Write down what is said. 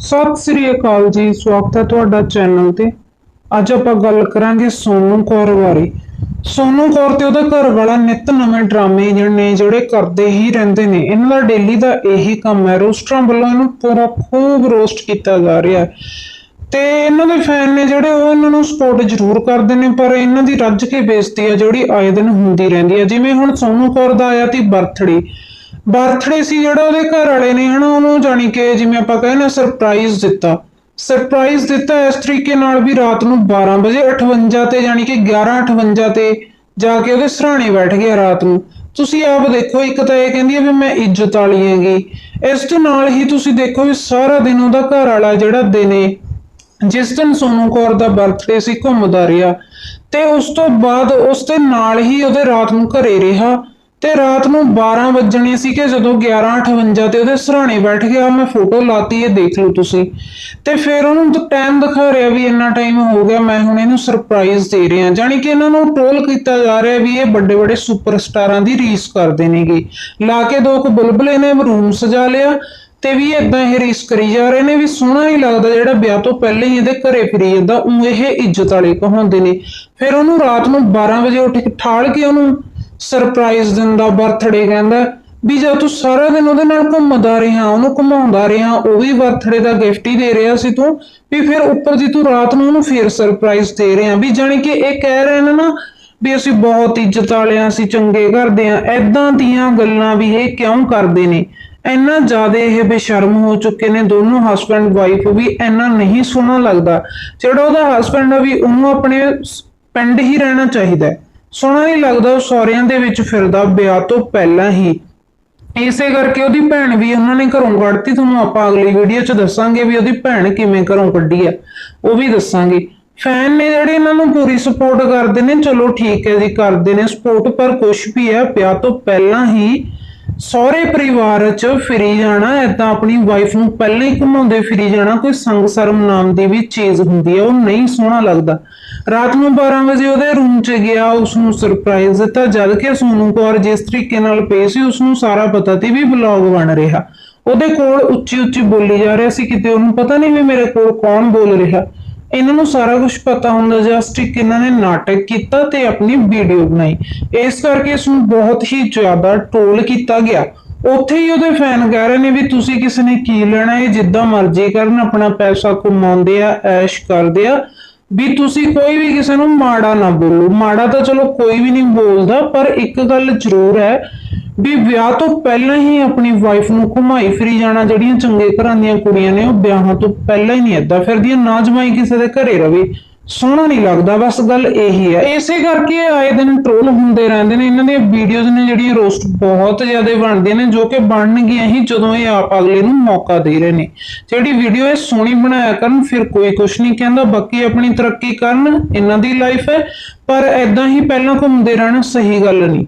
ਸਤਿ ਸ੍ਰੀ ਅਕਾਲ ਜੀ, ਸਵਾਗਤ ਹੈ ਤੁਹਾਡਾ ਚੈਨਲ ਤੇ। ਅੱਜ ਆਪਾਂ ਗੱਲ ਕਰਾਂਗੇ ਸੋਨੂ ਕੌਰ ਬਾਰੇ। ਸੋਨੂ ਕੌਰ ਤੇ ਉਹਦਾ ਘਰ ਵਾਲਾ ਨਿਤ ਨਵੇਂ ਡਰਾਮੇ ਜਿਹੜੇ ਜਿਹੜੇ ਕਰਦੇ ਹੀ ਰਹਿੰਦੇ ਨੇ। ਇਹਨਾਂ ਦਾ ਡੇਲੀ ਦਾ ਇਹੀ ਕੰਮ ਹੈ, ਰੋਸਟਰਾਂ ਵੱਲੋਂ ਇਹਨੂੰ ਪੂਰਾ ਖੂਬ ਰੋਸਟ ਕੀਤਾ ਜਾ ਰਿਹਾ ਹੈ। ਤੇ ਇਹਨਾਂ ਦੇ ਫੈਨ ਨੇ ਜਿਹੜੇ ਉਹ ਇਹਨਾਂ ਨੂੰ ਸਪੋਰਟ ਜ਼ਰੂਰ ਕਰਦੇ ਨੇ, ਪਰ ਇਹਨਾਂ ਦੀ ਰੱਜ ਕੇ ਬੇਇੱਜ਼ਤੀ ਆ ਜਿਹੜੀ ਆਏ ਦਿਨ ਹੁੰਦੀ ਰਹਿੰਦੀ ਹੈ ਜਿਵੇਂ ਹੁਣ ਸੋਨੂ ਕੌਰ ਦਾ ਆਇਆ ਤੀ ਬਰਥਡੇ। ਬਰਥਡੇ ਸੀ ਜਿਹੜਾ ਉਹਦੇ ਘਰ ਵਾਲੇ ਨੇ ਹਨਾ, ਉਹਨੂੰ ਜਾਣੀ ਕਿ ਜਿਵੇਂ ਆਪਾਂ ਕਹਿੰਦੇ ਸਰਪ੍ਰਾਈਜ਼ ਦਿੱਤਾ। ਸਰਪ੍ਰਾਈਜ਼ ਦਿੱਤਾ ਇਸ ਤਰੀਕੇ ਨਾਲ ਵੀ ਰਾਤ ਨੂੰ 12 ਵਜੇ 58 ਤੇ ਜਾਣੀ ਕਿ 11:58 ਤੇ ਜਾ ਕੇ ਉਹਦੇ ਸਰਾਣੇ ਬੈਠ ਗਿਆ ਰਾਤ ਨੂੰ। ਤੁਸੀਂ ਆਪ ਦੇਖੋ, ਇੱਕ ਤਾਂ ਇਹ ਕਹਿੰਦੀ ਹੈ ਵੀ ਮੈਂ ਇੱਜ਼ਤ ਵਾਲੀ ਹੈਗੀ। ਇਸ ਤੋਂ ਨਾਲ ਹੀ ਤੁਸੀਂ ਦੇਖੋ ਵੀ ਸਾਰਾ ਦਿਨ ਉਹਦਾ ਘਰ ਵਾਲਾ ਜਿਹੜਾ ਦਿਨੇ ਜਿਸ ਦਿਨ ਸੋਨੂ ਕੌਰ ਦਾ ਬਰਥਡੇ ਸੀ ਘੁੰਮਦਾ ਰਿਹਾ। ਤੇ ਉਸ ਤੋਂ ਬਾਅਦ ਉਸ ਦੇ ਨਾਲ ਹੀ ਉਹਦੇ ਰਾਤ ਨੂੰ ਘਰੇ ਰਿਹਾ। ਤੇ ਰਾਤ ਨੂੰ 12 ਵੱਜਣੇ ਸੀ ਕਿ ਜਦੋਂ 11:58 ਤੇ ਉਹਦੇ ਸਰਾਣੇ ਬੈਠ ਗਿਆ। ਮੈਂ ਫੋਟੋ ਲਾਤੀ, ਇਹ ਦੇਖ ਲਓ ਤੁਸੀਂ। ਤੇ ਫਿਰ ਉਹਨੂੰ ਤਾਂ ਟਾਈਮ ਦਿਖਾ ਰਿਹਾ ਵੀ ਇੰਨਾ ਟਾਈਮ ਹੋ ਗਿਆ, ਮੈਂ ਹੁਣ ਇਹਨੂੰ ਸਰਪ੍ਰਾਈਜ਼ ਦੇ ਰਿਹਾ। ਜਾਣੀ ਕਿ ਇਹਨਾਂ ਨੂੰ ਟ੍ਰੋਲ ਕੀਤਾ ਜਾ ਰਿਹਾ ਵੀ ਇਹ ਵੱਡੇ ਵੱਡੇ ਸੁਪਰਸਟਾਰਾਂ ਦੀ ਰੀਸ ਕਰਦੇ ਨੇਗੇ। ਲਾ ਕੇ ਦੋ ਕੁ ਬੁਲਬੁਲੇ ਨੇ ਰੂਮ ਸਜਾ ਲਿਆ ਤੇ ਵੀ ਇਦਾਂ ਇਹ ਰੀਸ ਕਰੀ ਜਾ ਰਹੇ ਨੇ ਵੀ ਸੋਹਣਾ ਹੀ ਲੱਗਦਾ ਜਿਹੜਾ ਵਿਆਹ ਤੋਂ ਪਹਿਲਾਂ ਹੀ ਇਹਦੇ ਘਰੇ ਫਿਰੀ ਜਾਂਦਾ, ਉਹ ਇਹ ਇੱਜ਼ਤ ਵਾਲੇ ਕਹਾਉਂਦੇ ਨੇ। ਫਿਰ ਉਹਨੂੰ ਰਾਤ ਨੂੰ 12 ਵਜੇ ਉੱਠ ਕੇ ਠਾਲ ਕੇ ਉਹਨੂੰ ਸਰਪ੍ਰਾਈਜ਼ ਦਿੰਦਾ ਬਰਥਡੇ ਕਹਿੰਦਾ ਵੀ ਜਦ ਤੂੰ ਸਾਰਾ ਦਿਨ ਉਹਦੇ ਨਾਲ ਘੁੰਮਦਾ ਰਿਹਾ, ਉਹਨੂੰ ਘੁਮਾਉਂਦਾ ਰਿਹਾ, ਉਹ ਵੀ ਬਰਥਡੇ ਦਾ ਗਿਫਟ ਹੀ ਦੇ ਰਿਹਾ ਸੀ ਤੂੰ, ਵੀ ਫਿਰ ਉੱਪਰ ਦੀ ਤੂੰ ਰਾਤ ਨੂੰ ਉਹਨੂੰ ਫੇਰ ਸਰਪ੍ਰਾਈਜ਼ ਦੇ ਰਿਹਾ, ਵੀ ਜਾਣੀ ਕਿ ਇਹ ਕਹਿ ਰਹੇ ਨੇ ਨਾ ਵੀ ਅਸੀਂ ਬਹੁਤ ਇੱਜ਼ਤ ਵਾਲਿਆਂ ਅਸੀਂ ਚੰਗੇ ਕਰਦੇ ਆ ਐਦਾਂ ਦੀਆਂ ਗੱਲਾਂ ਵੀ ਇਹ ਕਿਉਂ ਕਰਦੇ ਨੇ? ਇੰਨਾ ਜ਼ਿਆਦਾ ਇਹ ਬੇਸ਼ਰਮ ਹੋ ਚੁੱਕੇ ਨੇ ਦੋਨੋਂ ਹਸਬੰਡ ਵਾਈਫ ਵੀ, ਇੰਨਾ ਨਹੀਂ ਸੋਹਣਾ ਲੱਗਦਾ। ਜਿਹੜਾ ਉਹਦਾ ਹਸਬੰਡ ਆ ਵੀ ਉਹਨੂੰ ਆਪਣੇ ਪਿੰਡ ਹੀ ਰਹਿਣਾ ਚਾਹੀਦਾ ਸੋਹਣਾ ਨਹੀਂ ਲੱਗਦਾ ਉਹ ਸਹੁਰਿਆਂ ਦੇ ਵਿੱਚ ਫਿਰਦਾ ਵਿਆਹ ਤੋਂ ਪਹਿਲਾਂ ਹੀ। ਇਸੇ ਕਰਕੇ ਉਹਦੀ ਭੈਣ ਵੀ ਉਹਨਾਂ ਨੇ ਘਰੋਂ ਕੱਢਤੀ। ਤੁਹਾਨੂੰ ਆਪਾਂ ਅਗਲੀ ਵੀਡੀਓ 'ਚ ਦੱਸਾਂਗੇ ਵੀ ਉਹਦੀ ਭੈਣ ਕਿਵੇਂ ਘਰੋਂ ਕੱਢੀ ਆ। ਉਹ ਵੀ ਦੱਸਾਂਗੇ। ਫੈਨ ਨੇ ਜਿਹੜੇ ਇਹਨਾਂ ਨੂੰ ਪੂਰੀ ਸਪੋਰਟ ਕਰਦੇ ਨੇ, ਚਲੋ ਠੀਕ ਹੈ ਜੀ, ਕਰਦੇ ਨੇ ਸਪੋਰਟ ਪਰ ਕੁਝ ਵੀ ਹੈ, ਵਿਆਹ ਤੋਂ ਪਹਿਲਾਂ ਹੀ ਸਹੁਰੇ ਪਰਿਵਾਰ 'ਚ ਫਿਰੀ ਜਾਣਾ, ਏਦਾਂ ਆਪਣੀ ਵਾਈਫ ਨੂੰ ਪਹਿਲਾਂ ਹੀ ਘੁਮਾਉਂਦੇ ਫਿਰੀ ਜਾਣਾ, ਕੋਈ ਸੰਗ ਸ਼ਰਮ ਨਾਮ ਦੀ ਵੀ ਚੀਜ਼ ਹੁੰਦੀ ਹੈ ਉਹ ਨਹੀਂ ਸੋਹਣਾ ਲੱਗਦਾ। ਰਾਤ ਨੂੰ 12 ਵਜੇ ਉਹਦੇ ਰੂਮ 'ਚ ਗਿਆ ਉਸ ਨੂੰ ਸਰਪ੍ਰਾਈਜ਼ ਦਿੱਤਾ, ਜਦ ਕਿ ਸੋਨੂ ਕੌਰ ਜਿਸ ਤਰੀਕੇ ਨਾਲ ਪਈ ਸੀ ਉਸ ਨੂੰ ਸਾਰਾ ਪਤਾ ਸੀ ਵੀ ਵਲੌਗ ਬਣ ਰਿਹਾ। ਉਹਦੇ ਕੋਲ ਉੱਚੀ ਉੱਚੀ ਬੋਲੀ ਜਾ ਰਿਹਾ ਸੀ, ਕਿਤੇ ਉਹਨੂੰ ਪਤਾ ਨਹੀਂ ਵੀ ਮੇਰੇ ਕੋਲ ਕੌਣ ਬੋਲ ਰਿਹਾ। ਇਹਨਾਂ ਨੂੰ ਸਾਰਾ ਕੁਝ ਪਤਾ ਹੁੰਦਾ ਜਸਟ ਇੱਕ ਇਹਨਾਂ ਨੇ ਨਾਟਕ ਕੀਤਾ ਤੇ ਆਪਣੀ ਵੀਡੀਓ ਬਣਾਈ। ਇਸ ਕਰਕੇ ਇਸ ਨੂੰ ਬਹੁਤ ਹੀ ਜ਼ਿਆਦਾ ਟ੍ਰੋਲ ਕੀਤਾ ਗਿਆ। ਉੱਥੇ ਹੀ ਉਹਦੇ ਫੈਨ ਕਹਿ ਰਹੇ ਨੇ ਵੀ ਤੁਸੀਂ ਕਿਸ ਨੇ ਕੀ ਲੈਣਾ, ਇਹ ਜਿੱਦਾਂ ਮਰਜ਼ੀ ਕਰਨ, ਆਪਣਾ ਪੈਸਾ ਕਮਾਉਂਦੇ ਆ, ਐਸ਼ ਕਰਦੇ ਆ। ਵੀ ਤੁਸੀਂ ਕੋਈ ਵੀ ਕਿਸੇ ਨੂੰ ਮਾੜਾ ਨਾ ਬੋਲੋ। ਮਾੜਾ ਤਾਂ ਚਲੋ ਕੋਈ ਵੀ ਨਹੀਂ ਬੋਲਦਾ, ਪਰ ਇੱਕ ਗੱਲ ਜ਼ਰੂਰ ਹੈ ਵੀ ਵਿਆਹ ਤੋਂ ਪਹਿਲਾਂ ਹੀ ਆਪਣੀ ਵਾਈਫ ਨੂੰ ਘੁਮਾਈ ਫਿਰੀ ਜਾਣਾ, ਜਿਹੜੀਆਂ ਚੰਗੇ ਘਰਾਂ ਦੀਆਂ ਕੁੜੀਆਂ ਨੇ, ਉਹ ਵਿਆਹਾਂ ਤੋਂ ਪਹਿਲਾਂ ਹੀ ਨਹੀਂ ਏਦਾਂ ਫਿਰਦੀਆਂ, ਨਾ ਜਮਾਈ ਕਿਸੇ ਦੇ ਘਰੇ ਰਵੇ। ਸੋਹਣਾ ਨਹੀਂ ਲੱਗਦਾ, ਬਸ ਗੱਲ ਇਹੀ ਹੈ। ਇਸੇ ਕਰਕੇ ਆਏ ਦਿਨ ਟ੍ਰੋਲ ਹੁੰਦੇ ਰਹਿੰਦੇ ਨੇ, ਇਹਨਾਂ ਦੀਆਂ ਵੀਡੀਓਜ਼ ਨੇ ਜਿਹੜੀਆਂ ਰੋਸਟ ਬਹੁਤ ਜ਼ਿਆਦਾ ਬਣਦੀਆਂ ਨੇ, ਜੋ ਕਿ ਬਣਨਗੀਆਂ ਹੀ ਜਦੋਂ ਇਹ ਆਪ ਅਗਲੇ ਨੂੰ ਮੌਕਾ ਦੇ ਰਹੇ ਨੇ। ਜਿਹੜੀ ਵੀਡੀਓ ਇਹ ਸੋਹਣੀ ਬਣਾਇਆ ਕਰਨ, ਫਿਰ ਕੋਈ ਕੁਝ ਨਹੀਂ ਕਹਿੰਦਾ, ਬਾਕੀ ਆਪਣੀ ਤਰੱਕੀ ਕਰਨ, ਇਹਨਾਂ ਦੀ ਲਾਈਫ ਹੈ, ਪਰ ਐਦਾਂ ਹੀ ਪਹਿਲਾਂ ਘੁੰਮਦੇ ਰਹਿਣਾ, ਸਹੀ ਗੱਲ ਨਹੀਂ।